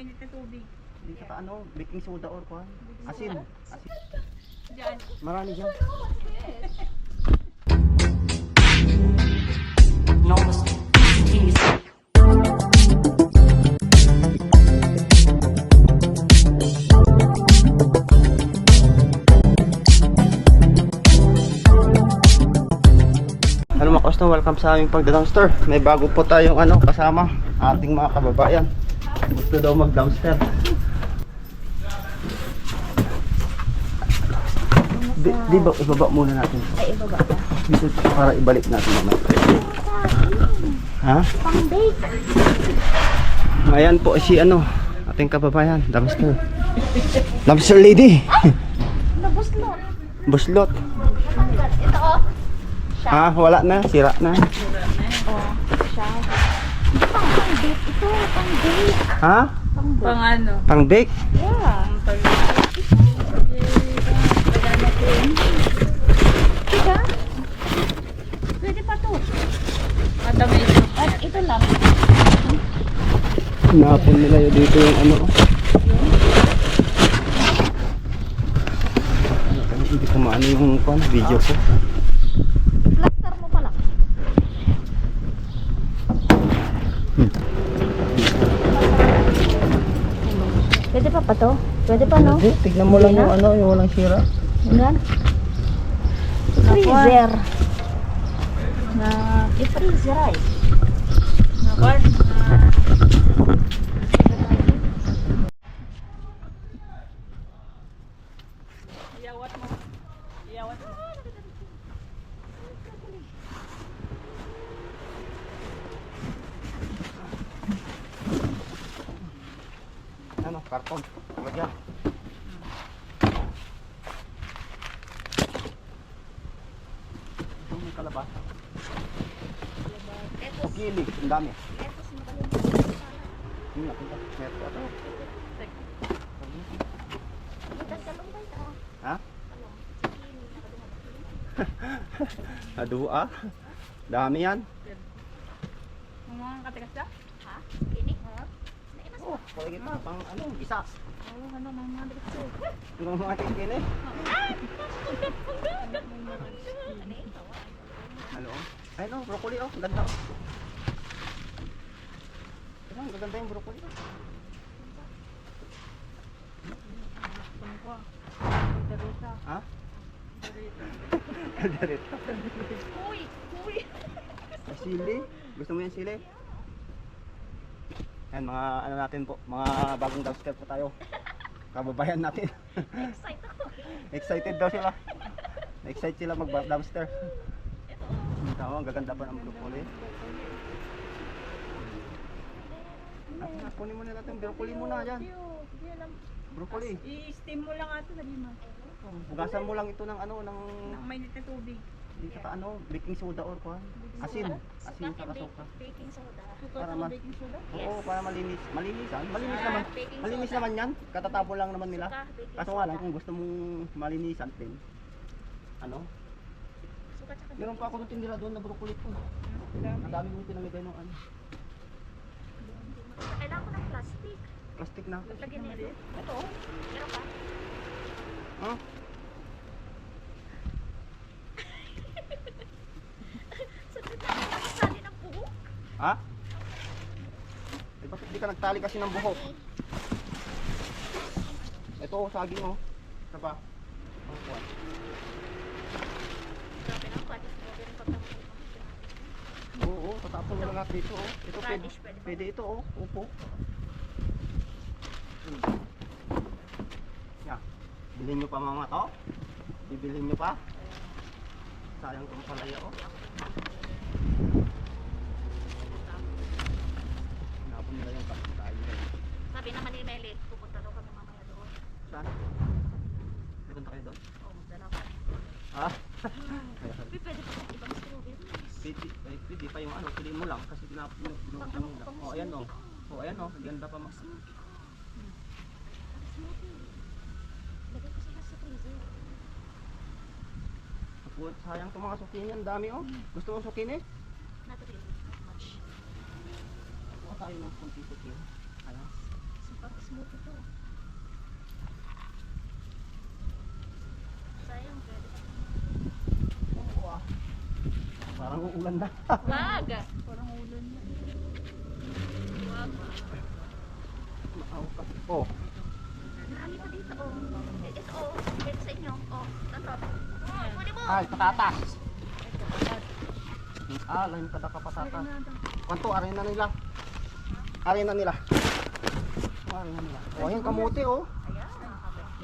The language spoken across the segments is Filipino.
mainit na tubig. Hindi ka ano, baking soda or kuhan. Asin. Asin. Diyan. Marami dyan. Hello mga customer, welcome sa aming pagda-dumpster. May bago po tayong ano, kasama ating mga kababayan. Gusto daw mag-dumpster. Di, di ba ibaba muna natin? Ay, ibaba. Dito para ibalik natin naman. Ha? Pang-bake. Ayan po si ano, ating kababayan, dumpster. Dumpster lady. Nabuslo. Buslot. Hanggat. Ito, oh. Ah, wala na, sira na. Oh, siya. Pang-bake. Ito, pang-bake. Ha? Pang-bake. Pang ano? Pang bake? Yeah. Pang Diba? Pwede pa to. Madami ito. At ito lang. Napon nila yun dito yung ano. Hindi ko maano yung video ko. Plaster mo pala. Pwede pa pa to? Pwede pa, no? Hindi, tignan mo lang yung na? ano, yung walang sira. Yan. Freezer. Na, i-freezer ay. Nakon. Iyawat mo. Iyawat mo. Ano, karton. Lagyan. Ito may kalabasa. O kilig, ang dami. Hindi na, pinta. Meron ata. Ha? Adu ah. Dami yan. Mga katikas ka? Ha? Ini? Oh, pwede kita pang ano, isa. Oo, ano, mga dito. Ang mga kikini. Ano? Ay no, broccoli oh, ganda. Ano, ang ganda yung broccoli. Teresa. Ha? Kaldereta. Uy! Uy! Sili. Gusto mo yung sili? Yan, mga ano natin po, mga bagong dumpster po tayo. Kababayan natin. Excited ako. Excited daw sila. Excited sila mag-dumpster. Tama, ang gaganda pa ng broccoli. Ah, kunin mo na natin broccoli muna dyan. Broccoli. I-steam mo lang ato sabi mo. Hugasan mo lang ito ng ano, ng Ng mainit na tubig. hindi ka ano, baking soda or kuhan. Asin. Asin sa kasuka. Baking soda. Para ma- baking soda. Oo, para malinis. Malinisan. Malinis Ah, naman. baking Malinis naman yan. Katatapon lang naman nila. Kaso nga lang, kung gusto mong malinisan din, ano, meron pa ako nung tinira doon na broccoli po. Ang dami mong pinamigay ng ano, Kailangan ko ng plastic. plastic na. Lagyan nito. Ito, oh. Meron pa. Na buhok. Ha? Eh, bakit di ka nagtali kasi ng buhok? Ito, oh, saging oh. Isa pa. Ang kuwan. Grabe na, grabe. Oo, oo, tatapon mo lang natin dito oh. Ito pwede, pwede ito oh. Upo. Hmm. Yan. Bilhin nyo pa mga to. Bibilhin nyo pa. Sayang itong palaya oh. Napon nila yung plastic tayo. Sabi naman ni Melit, pupunta daw kami mamaya doon. Saan? Punta kayo doon? Oh, dalawa. Ha? Pwede pa ibang strawberries. Pwede, eh, pwede pa yung ano, piliin mo lang kasi pinap pinapin mo lang. Oh, ayan oh. Oh, ayan oh, ganda pa mas. Smoothie. Lagay ko sila sa freezer. Kaput, sayang itong mga sukini, ang dami oh. Gusto mo sukini? Not really much. Kuha tayo ng kunti sukini. Ayan. Super kamuti to. Sayang, pwede pa. Oo, ah. Parang uulan na. Wag! Parang ulan na. Wag. Maaw ka. Oh, Marami pa dito, oh. Eh, Ito, oh. Ito sa inyo. Oh, ito. Ay, patatas. Ah, lain kada ka patatas. Kwanto, arena nila. Arena nila. Oh, arena nila. Oh, ayun kamuti oh.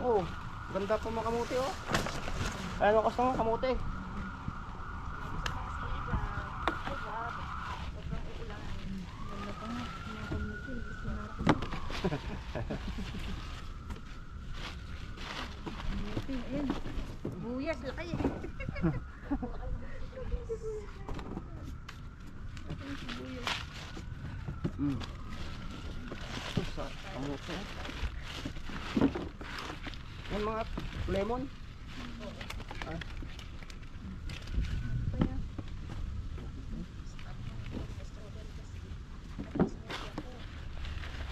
Oh, ganda pa mga kamuti oh. Ayan ang gusto mo kamuti. Ay, wag. Huwag kang uulan. Wala pa nga. Mga kamuti. Gusto natin. Kamuti. Ayun. Buyas. Laki eh. Mm. Ito sa oh. Yan mga lemon. Ah,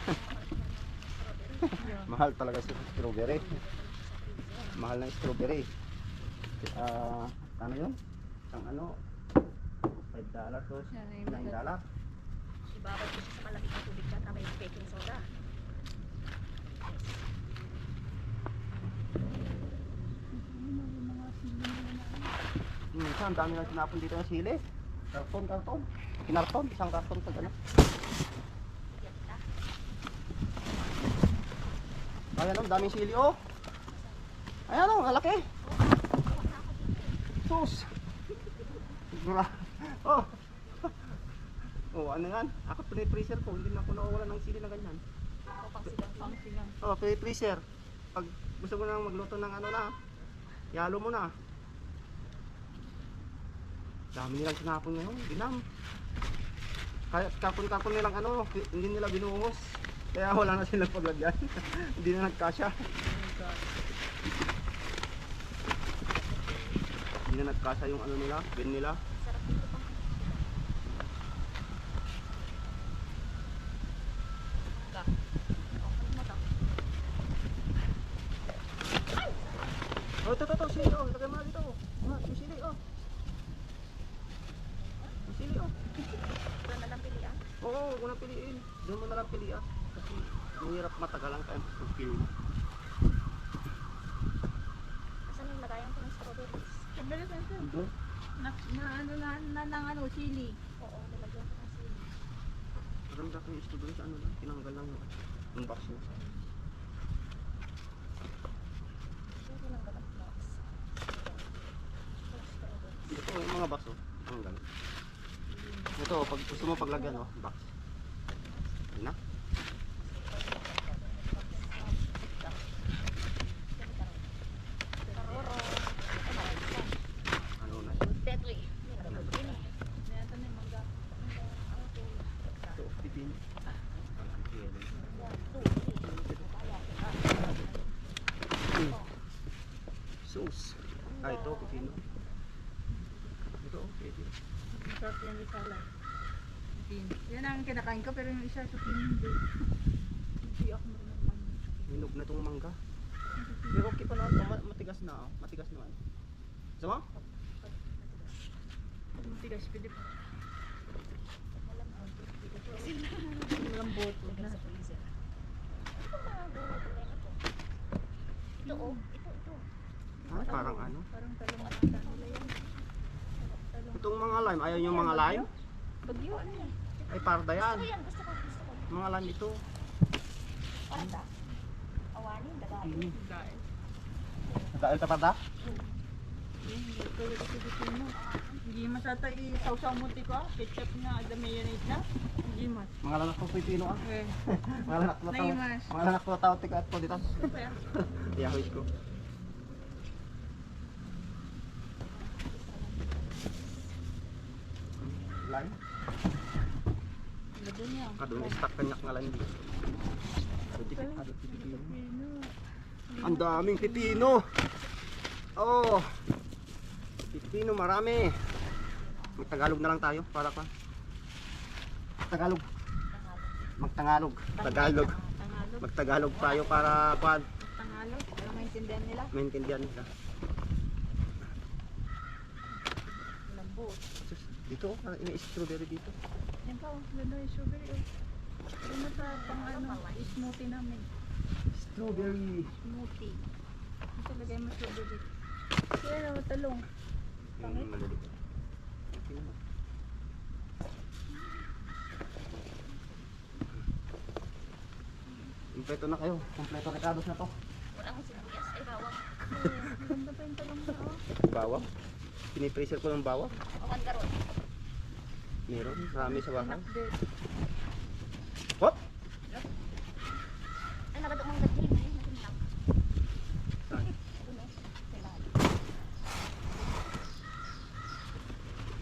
mahal talaga sa strawberry. Mahal ng strawberry. Ah, ano yun? Isang ano? 5 dollar to Yan ay 9 dollar. Ibabad ko siya sa malamig na tubig dyan na may baking soda. Minsan, ang dami na tinapon dito ng sili. Karton, karton. Kinarton, isang karton. Yan na. Ayan o, daming sili oh. Ayan o, malaki. Sus. Oh. Oh, ano yan? Ako pini-freezer ko, hindi na ako nawawala ng sili na ganyan. Ako pang sigang pang. Sigang. Oh, pini-freezer. Pag gusto mo nang magluto ng ano na, yalo mo na. Dami nilang sinapon ngayon, ginam. Kaya kapon-kapon nilang ano, hindi nila binuhos. Kaya wala na silang paglagyan. hindi na nagkasya. Hindi na nagkasya yung ano nila, bin nila. Sarap dito pang. Ka. Oh, ano mo to? Oh, ito, ito, ito, sili, oh. Lagay mo na dito. oh. Ah, yung sili, oh. Yung sili, oh. Ito na lang pilihan. Oo, mo na piliin. Doon mo na lang piliin. Kasi mahirap matagalan tayo pag-pili. Asan yung lagayan ko ng strawberries? Sandali. Doon. Na, na, ano, na, na, ng ano, chili. Oo, nilagyan ko ng sili. Maganda ko yung strawberry sa ano lang. Tinanggal lang yung, yung box mo. Pwede lang ba ng box? Walang strawberries. Ito yung mga box, oh. Tanggal. Ito, pag gusto mo paglagyan, oh, box. Yun na. Ano na yun? Deadly. Ito na yung mangga. Ito, pipin. Sauce. Ah, ito, pipino. Ito, oh, pwede. Masarap yan yung salad. Pin. Yan ang kinakain ko pero yung isa sa pin hindi. Hindi ako marunong mag Minog na itong mangga. Pero okay pa naman, ma- matigas na, oh. matigas naman. Sama? Matigas, pwede pa. Walang boto na. Ito oh, ito, ito. Ah, parang ano? Parang talong ata nila yan. Itong mga lime, ayaw yung mga lime? Bagyo yan? Ay, parda yan. Gusto yan, gusto ko, gusto ko. Mga lime ito. Parda. Awanin, dagain. Dahil. Dahil ka parda? Yun, ito ulit si Hindi masata i-sausaw mo ko. Ketchup na, the mayonnaise na. Hindi mas. Mga lanak ko pipino ah. Eh, Mga lanak ko tao. Mga lanak ko tao tika at po dito. kaya. Yahoy ko. Lime? Lado niya. Kadun stock kanyak nga lime dito. Ang daming pipino. Oh. Pipino marami. Magtagalog na lang tayo para pa. Tagalog. Magtagalog. Tagalog. Magtagalog tayo para kwan, Tangalo, para maintindihan nila. maintindihan nila. Lambot. Dito, ah, may strawberry dito. Yan pa, oh. Ganda yung strawberry, oh. Ano sa pang ano, smoothie namin. Strawberry. Smoothie. Ito lagay mo strawberry. Kaya ano, talong. Yung maliliit. Okay naman. Kompleto na kayo. Kompleto recados na to. Walang sibuyas, ay bawang. Ganda pa yung talong na, oh. Bawang. Pinipreser ko ng bawang. O kandaron. Meron. Marami sa. Nakbet. What? Ay? Doon eh. Kailangan.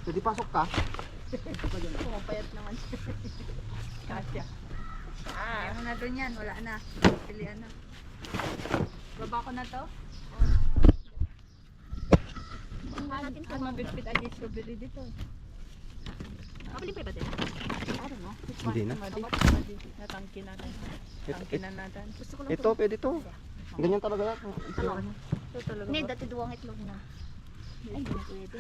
Pwede pasok ka. Pumapayat naman siya. Kasya. Ayaw na doon yan, wala na. Pilihan na. Baba ko na to. Natin Ang mabitbit ay strawberry dito. Mabili pa ba din? I don't know. Hindi na. Madi, madi. Natangki natin. Ito, Tangki na natin. Gusto ko lang ito, pwede to. Ganyan talaga yan. Ano? Ito talaga. Hindi, dati duwang itlog na. Ay, hindi pwede.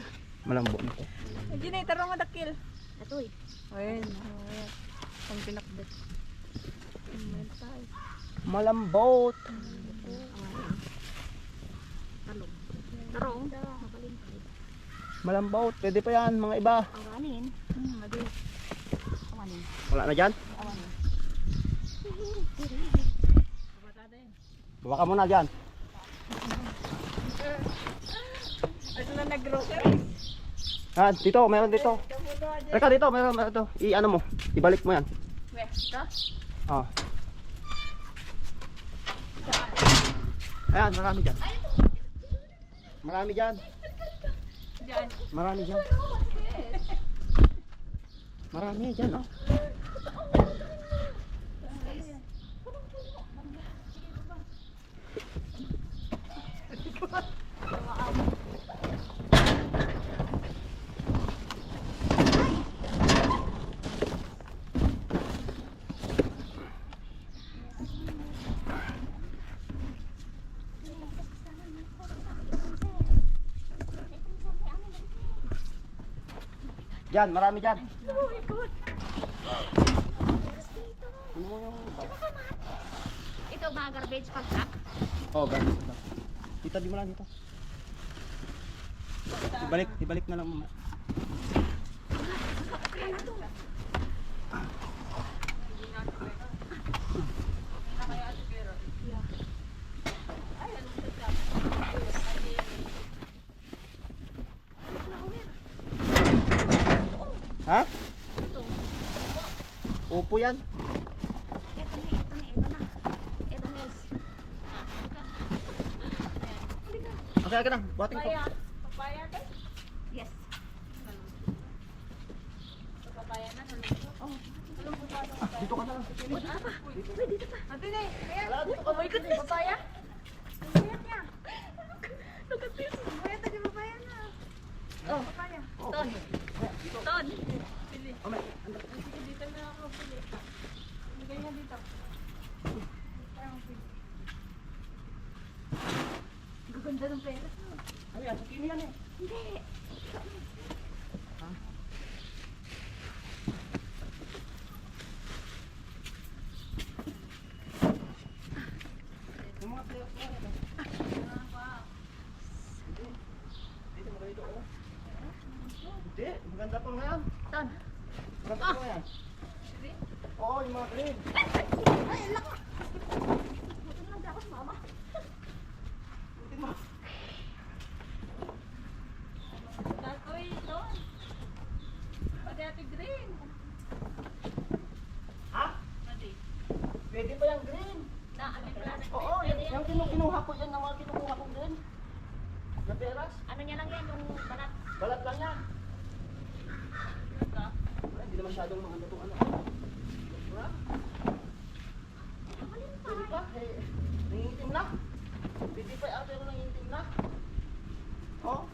Malambot na to. Hindi na, tarong mo dakil. Ito eh. Ayun. Ayun. Pang pinakbet. Malambot. Malambot. Pwede pa yan, mga iba. Wala na dyan. Bawa ka muna dyan. Ay, sila nag-grocery. Ha, dito, meron dito. Teka, dito, meron, meron dito. I-ano mo, ibalik mo yan. Weh, ito? Oh. Ayan, marami dyan. Marami dyan. Marami dyan. Marami dyan, oh. Dyan, marami dyan. Ano mo yung... Ito mga garbage pag-pack. Oh, ganun. Dito, di mo lang dito. Ibalik, ibalik na lang mo. Ha? Upo yan. Ito na, ito na, ito na. Ito na. Okay, okay na. Buhatin ko. Papaya din. Yes. Papaya na. Oh. Dito ka na lang. Dito pa. Ate na, kaya. Wala, dito ka Oh my goodness. Papaya? Papaya niya. Look at this. Papaya tayo, papaya na. Oh, Papaya. Ton. Ton. Pili. Oh, may- Sige, dito na ako pili. Lagay niya dito. Parang pili. Gaganda ng pera. Ano yan? Sakini yan eh. Hindi. Yung mga players mo. ano? Hindi. Dito, maganda ito. oh. Hindi, maganda pa nga yan. Ton. Maganda pa nga yan. Oo, yung mga green. Ay, lako. Buti lang di ako sumama. Buti mo. Uy, ito. Pati ate green. Ha? Pati. Pwede pa yung green. Na, yung klase? Oo, yung, yung kinu kinuha ko yan, yung mga kinukuha ko green. Na peras. Ano niya lang yan, yung balat. Balat lang yan. Na masyadong mga ano itong ano. Wala. Pwede pa, eh, nangingitim na. Pwede pa ate ko nangingitim na. Oh,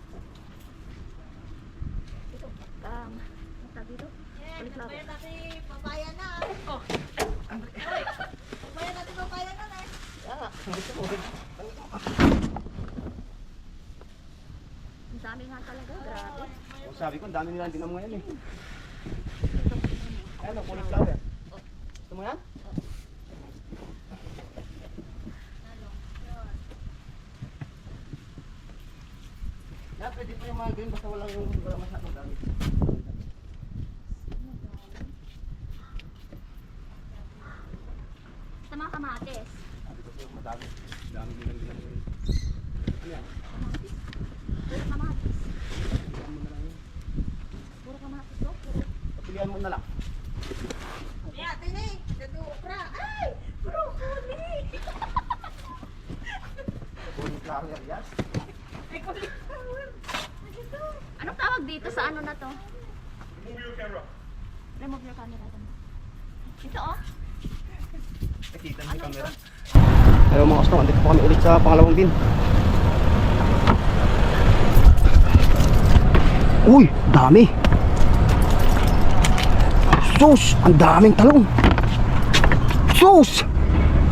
Ito. Um, ang tawag dito? Cauliflower. Papaya natin, papaya na. Oh. Uy, papaya natin, papaya. Ang dami nga talaga, grabe. Oh, sabi ko, ang dami nilang dinamo ngayon eh. Ayan o, cauliflower. Gusto mo yan? Yan, pwede pa yung mga green basta walang yung. Sa mga kamates. Sabi ko sa'yo, madami. Dami nilang dinamo ngayon. Ano yan? Puro kamates. Ano mo na lang yun? Puro kamates, oh. Puro. Pilihan mo na lang. Yeah, tini. Dito, pra. Ay! Broccoli! Cauliflower, yes. Ay, cauliflower. Anong tawag dito sa ano na to? Remove your camera. Remove your camera. Ito, oh. Nakita niyo yung camera. Hello mga kastong, andito po kami ulit sa pangalawang bin. Uy, dami. Sus, ang daming talong. Sus!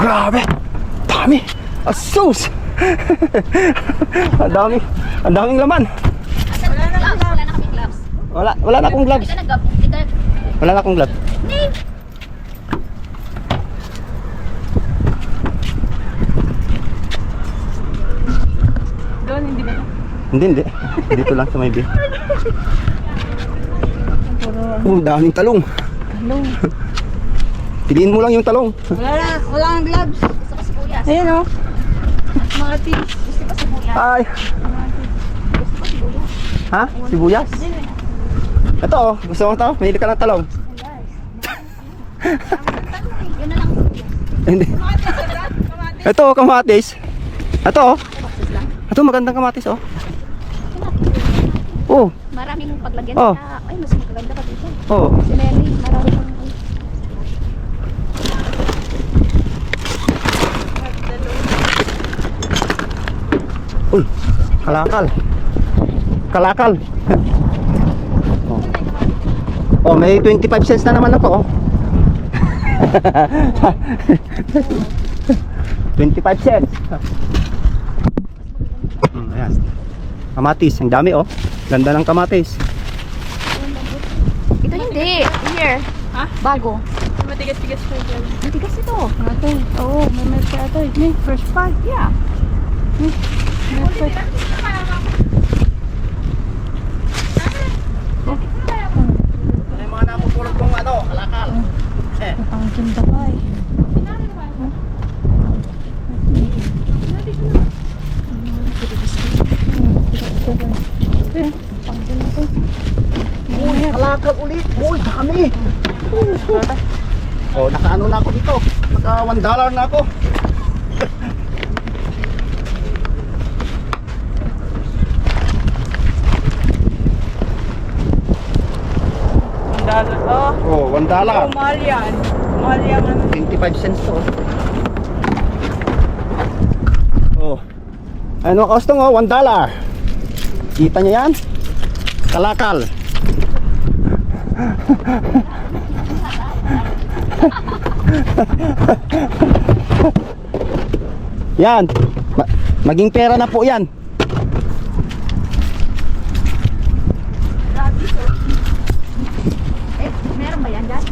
Grabe! Dami! Ah, sus! ang dami, ang daming laman. Wala na? Wala na gloves. Wala, wala na akong gloves. Wala na akong gloves. Hindi. Doon, hindi ba? Hindi, hindi. Dito lang sa may bin. Oh, daming talong. Talong. Piliin mo lang yung talong. Wala na, wala nang gloves. Gusto ko sibuyas. Ayun oh. Mga tips. Gusto ko sibuyas. Ay, Gusto ko sibuyas. ha? Sibuyas? Ito oh, gusto mo ito? Mahili ka ng talong. Yun na lang sibuyas. Hindi. Ito, oh, kamatis. Ito oh. Ito, magandang kamatis oh. Oh, Maraming paglagyan Oh. na. Ay, mas maganda pa dito. oh. Si Nelly, maraming Uy, kalakal. Kalakal. oh. oh, may 25 cents na naman ako oh. 25 cents. Hmm, ayan. Kamatis, ang dami oh. Ganda ng kamatis. Ito hindi. Here. Ha? Bago. Matigas-tigas pa dyan. Matigas ito. Ito. Oo, may may pa ito. May first part. Yeah. May first. May mga napupulot kong ano, kalakal. Eh. Ang ganda pa eh. Uy, kalakal ulit. Uy, dami. Oh, nakaano na ako dito. Naka 1 dollar na ako. Ang dala. Oh, Oh, 1 dollar. oh, mahal yan. Mahal yan. ano. 25 cents to. Oh. Ano kostong oh, 1 dollar. Kita niyo yan? Kalakal. yan. Ma- maging pera na po yan. Eh, meron ba yan dyan?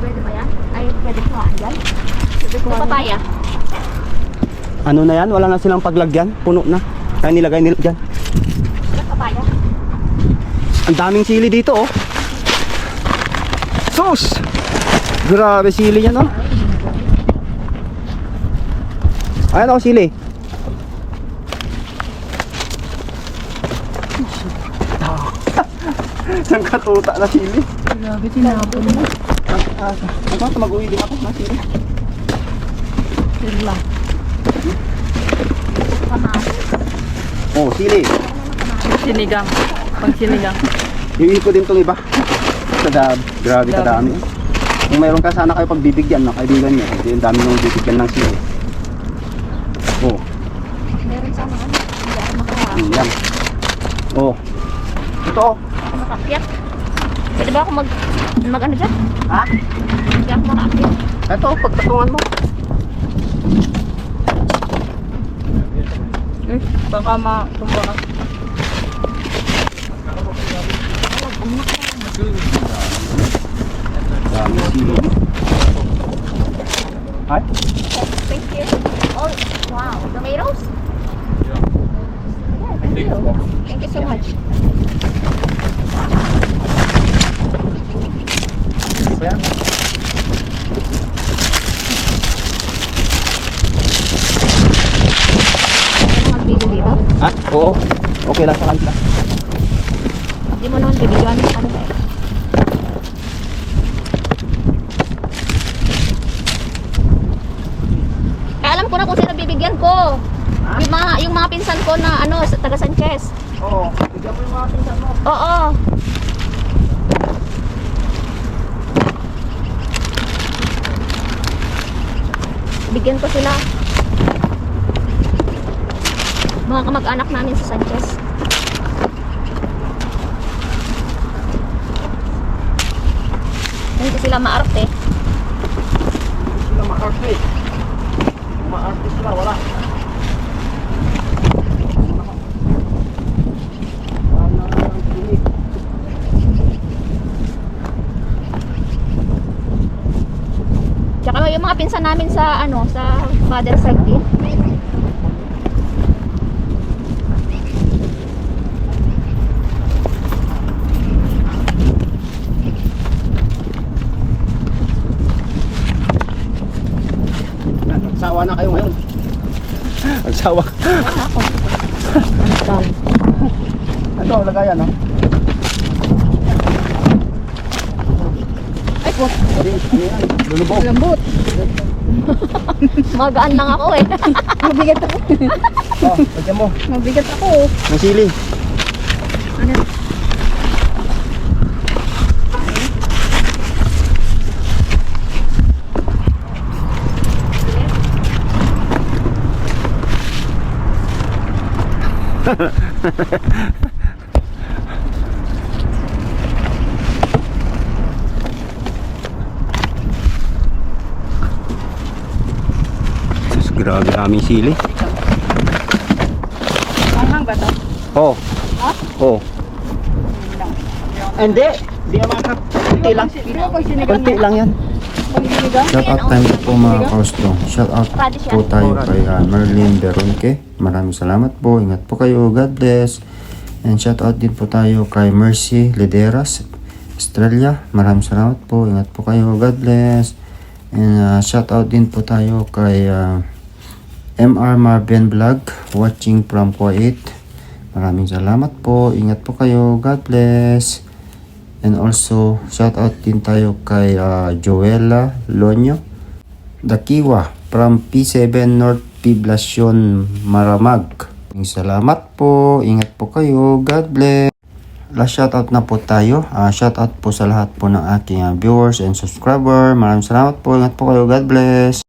Pwede ba yan? Ay, pwede kuhaan dyan? Pwede kuhaan. papaya. Ano na yan? Wala na silang paglagyan. Puno na. Kaya nilagay nila dyan. Papaya. Ang daming sili dito oh. Sus! Grabe sili yan oh. Ayan ako sili. Isang katuta na sili. Grabe, tinapon mo. Ah, Ako, mag-uwi din ako na sili. Sila. Oh, sili. Sinigang. Pang sinigang. Iuwi ko din tong iba. Kada, grabe kadami. Kung mayroon ka sana kayo pagbibigyan ng kaibigan niyo, hindi yung dami nung bibigyan ng sili. Oh, Meron sa mga ano. Hindi ako makahaan. mm, yan. Oh. Ito oh. Ako makakyat. Pwede ba ako mag... Mag ano dyan? Ha? Hindi ako makakyat. Ito, pagtatungan mo. Eh, baka matumba ka. Dami sili. Ay? Thank you. Oh, wow. Tomatoes? Yeah, thank you. Thank you so much. Ano? Ano dito? Ha? Oo. Okay lang sa kanila. Hindi mo naman bibigyan. Ano ba? Eh, alam ko ko. Yung mga, yung mga pinsan ko na ano, sa taga Sanchez. Oo. Bigyan mo yung mga pinsan mo. Oo. Bigyan ko sila. Mga kamag-anak namin sa Sanchez. Hindi sila maarte. Hindi sila ma-arte. Kung Ma-arte sila, wala. Tsaka yung mga pinsan namin sa ano, sa father side din. Nagsawa na kayo ngayon. Nagsawa. Ito, lagayan, no? Ay po, Ano yan? Lulubog. lambot. Magaan lang ako eh. Mabigat ako. Oh, lagyan mo. Mabigat ako. Ng sili. Ano? Sus, grabe aming sili. Anghang ba to? Oh. Oh. Hindi. Hindi naman ka. Kunti lang. Kunti lang yan. Shout out time po mga kausto. Shout out po tayo kay uh, Merlin Beronque. Maraming salamat po. Ingat po kayo. God bless. And shout out din po tayo kay Mercy Lederas, Australia. Maraming salamat po. Ingat po kayo. God bless. And uh, shout out din po tayo kay uh, MR Marvin Vlog watching from Kuwait. Maraming salamat po. Ingat po kayo. God bless. And also, shout out din tayo kay uh, Joella Lonyo. Dakiwa from P7 North Poblacion Maramag. Salamat po. Ingat po kayo. God bless. Last shoutout na po tayo. Uh, shoutout po sa lahat po ng aking uh, viewers and subscriber. Maraming salamat po. Ingat po kayo. God bless.